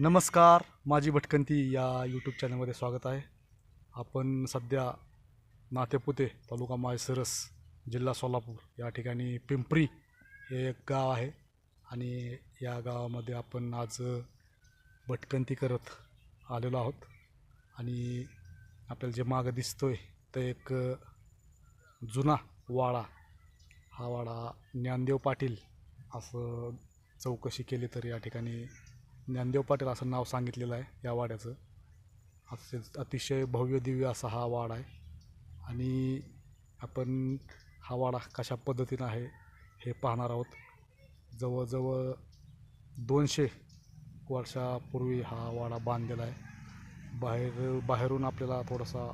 नमस्कार माझी भटकंती या यूट्यूब चॅनलमध्ये स्वागत आहे. आपण सध्या नातेपुते तालुका माळसरस जिल्हा सोलापूर या ठिकाणी पिंपरी हे एक गाव आहे आणि या गावामध्ये आपण आज भटकंती करत आलेलो आहोत आणि आपल्याला जे मागं दिसतो आहे ते एक जुना वाडा हा वाडा ज्ञानदेव पाटील असं चौकशी केली तर या ठिकाणी ज्ञानदेव पाटील असं नाव सांगितलेलं आहे या वाड्याचं. असे अतिशय भव्य दिव्य असा हा वाडा आहे. आणि आपण हा वाडा कशा पद्धतीनं आहे हे पाहणार आहोत. जवळजवळ दोनशे वर्षापूर्वी हा वाडा बांधलेला आहे. बाहेर बाहेरून आपल्याला थोडासा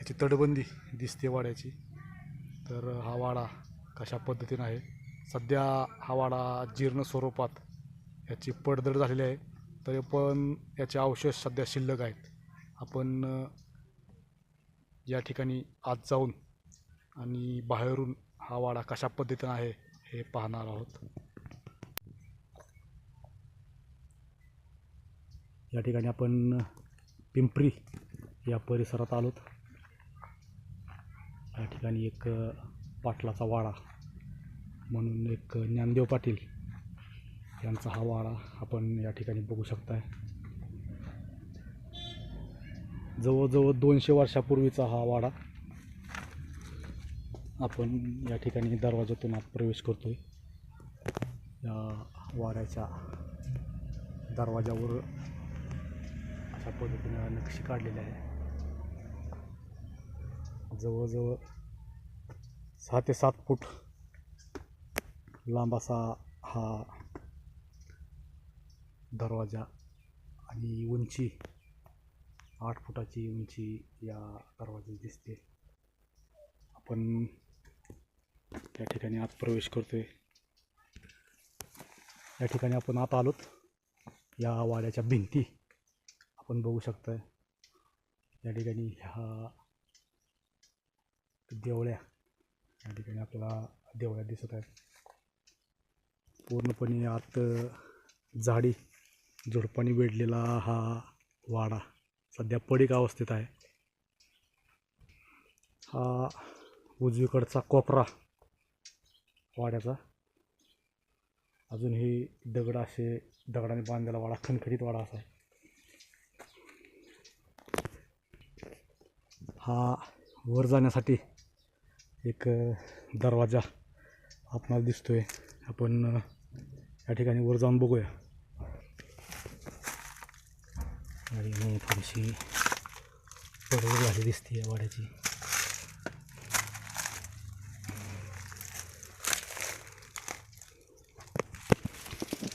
याची तटबंदी दिसते वाड्याची. तर हा वाडा कशा पद्धतीनं आहे? सध्या हा वाडा जीर्ण स्वरूपात याची पडझड झालेली आहे. तरी पण याचे अवशेष सध्या शिल्लक आहेत. आपण या ठिकाणी आज जाऊन आणि बाहेरून हा वाडा कशा पद्धतीनं आहे हे पाहणार आहोत. या ठिकाणी आपण पिंपरी या परिसरात आलोत. या ठिकाणी एक पाटलाचा वाडा म्हणून एक ज्ञानदेव पाटील यांचा हा वाडा आपण या ठिकाणी बघू शकताय. जवळजवळ दोनशे वर्षापूर्वीचा हा वाडा आपण या ठिकाणी दरवाजातून आत प्रवेश करतोय. या वाड्याच्या दरवाजावर अशा पद्धतीने नक्षी काढलेली आहे. जवळजवळ सहा ते सात फूट लांब असा हा दरवाजा आणि उंची आठ फुटाची उंची या दरवाजाची दिसते. आपण या ठिकाणी आत प्रवेश करतोय. या ठिकाणी आपण आत आलोत. या वाड्याच्या भिंती आपण बघू शकतो या ठिकाणी ह्या देवळ्या या ठिकाणी आपल्याला देवळ्या दिसत आहेत. पूर्णपणे आत झाडी झुडपाने वेढलेला हा वाडा सध्या पडीक अवस्थेत आहे. हा उजवीकडचा कोपरा वाड्याचा. अजूनही दगड असे दगडाने बांधलेला वाडा खणखणीत वाडा असा आहे. हा वर जाण्यासाठी एक दरवाजा आपणाला दिसतोय. आपण या ठिकाणी वर जाऊन बघूया. आणि मी थोडीशी पडवळ झाली दिसते या वाड्याची.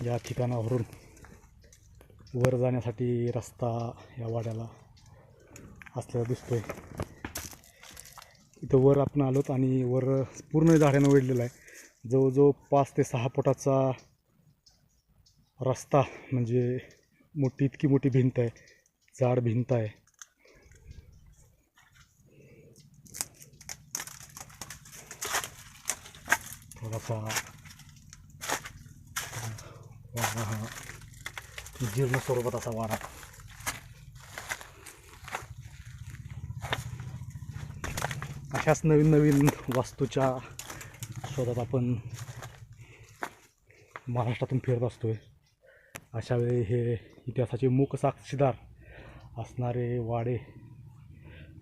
या ठिकाणावरून वर जाण्यासाठी रस्ता या वाड्याला असलेला दिसतोय. इथं वर आपण आलोत आणि वर पूर्ण झाडानं वेढलेलं आहे. जवळजवळ पाच ते सहा फुटाचा रस्ता म्हणजे मोठी इतकी मोठी भिंत आहे. जाड भिंत आहे. थोडासा वाडा हा जीर्ण स्वरूपात असा वारा. अशाच नवीन नवीन वास्तूच्या शोधात आपण महाराष्ट्रातून फिरत असतोय. अशा वेळी हे इतिहासाचे मूक साक्षीदार असणारे वाडे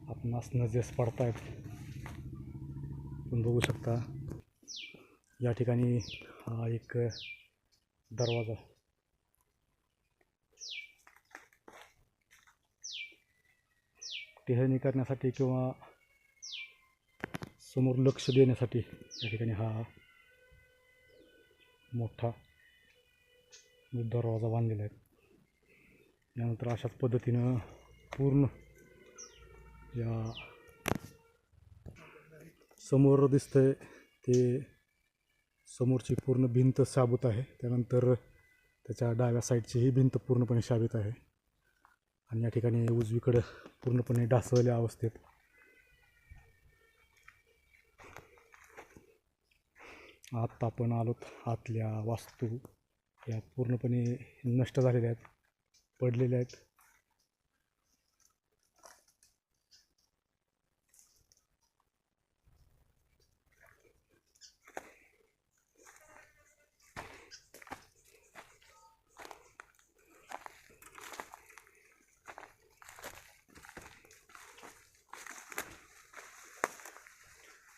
आपणास नजरेस पडतायत आपण बघू शकता. या ठिकाणी, हा एक दरवाज़ा. टेहळणी करण्यासाठी किंवा समोर लक्ष देण्यासाठी या ठिकाणी हा मोठा दरवाजा बांधलेला आहे. यानंतर अशाच पद्धतीनं पूर्ण या समोर दिसतंय ते समोरची पूर्ण भिंत साबूत आहे. त्यानंतर त्याच्या डाव्या साईडची ही भिंत पूर्णपणे शाबीत आहे. आणि या ठिकाणी उजवीकडं पूर्णपणे ढासळल्या अवस्थेत आत्ता आपण आलोत आतल्या वास्तू या पूर्णपणे नष्ट झालेल्या आहेत पडलेल्या आहेत.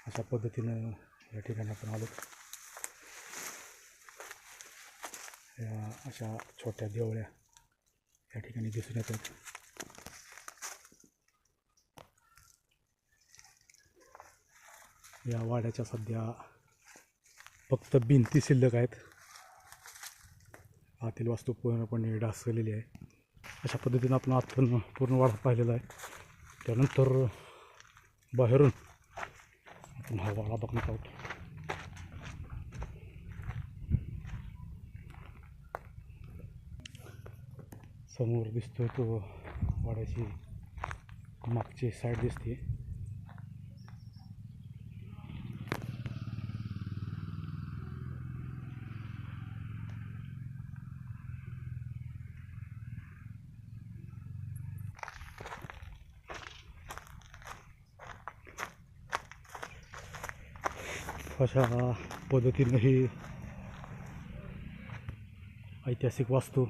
अशा पद्धतीनं या ठिकाणी आपण आलो या अशा छोट्या देवळ्या या ठिकाणी दिसून येतात. या वाड्याच्या सध्या फक्त भिंती शिल्लक आहेत. आतील वास्तू पूर्णपणे डासलेली आहे. अशा पद्धतीनं आपण आतून पूर्ण वाडा पाहिलेला आहे. त्यानंतर बाहेरून आपण हा वाडा बघण्यात आहोत. समोर दिसतो तो वाड्याची मागची साईड दिसते. अशा पद्धतीनं ही ऐतिहासिक वास्तू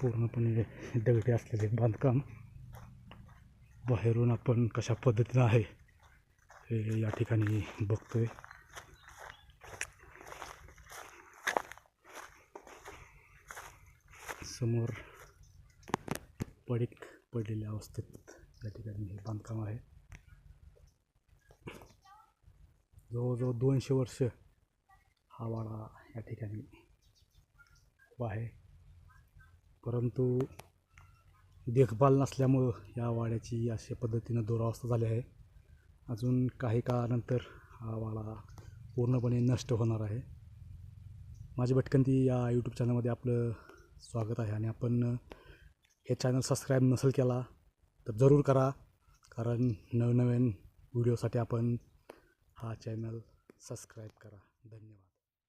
पूर्णपणे दगडी असलेले बांधकाम. बाहेरून आपण कशा पद्धतीनं आहे हे या ठिकाणी बघतोय. समोर पडीक पडलेल्या अवस्थेत या ठिकाणी हे बांधकाम आहे. जवळजवळ दोनशे वर्ष हा वाडा या ठिकाणी आहे. परंतु देखभाल नसल्यामुळं या वाड्याची अशा पद्धतीनं दुरावस्था झाली आहे. अजून काही काळानंतर हा वाडा पूर्णपणे नष्ट होणार आहे. माझी भटकंती या यूट्यूब चॅनलमध्ये आपलं स्वागत आहे आणि आपण हे चॅनल सबस्क्राईब नसेल केला तर जरूर करा. कारण नवनवीन व्हिडिओसाठी आपण हा चॅनल सबस्क्राईब करा. धन्यवाद.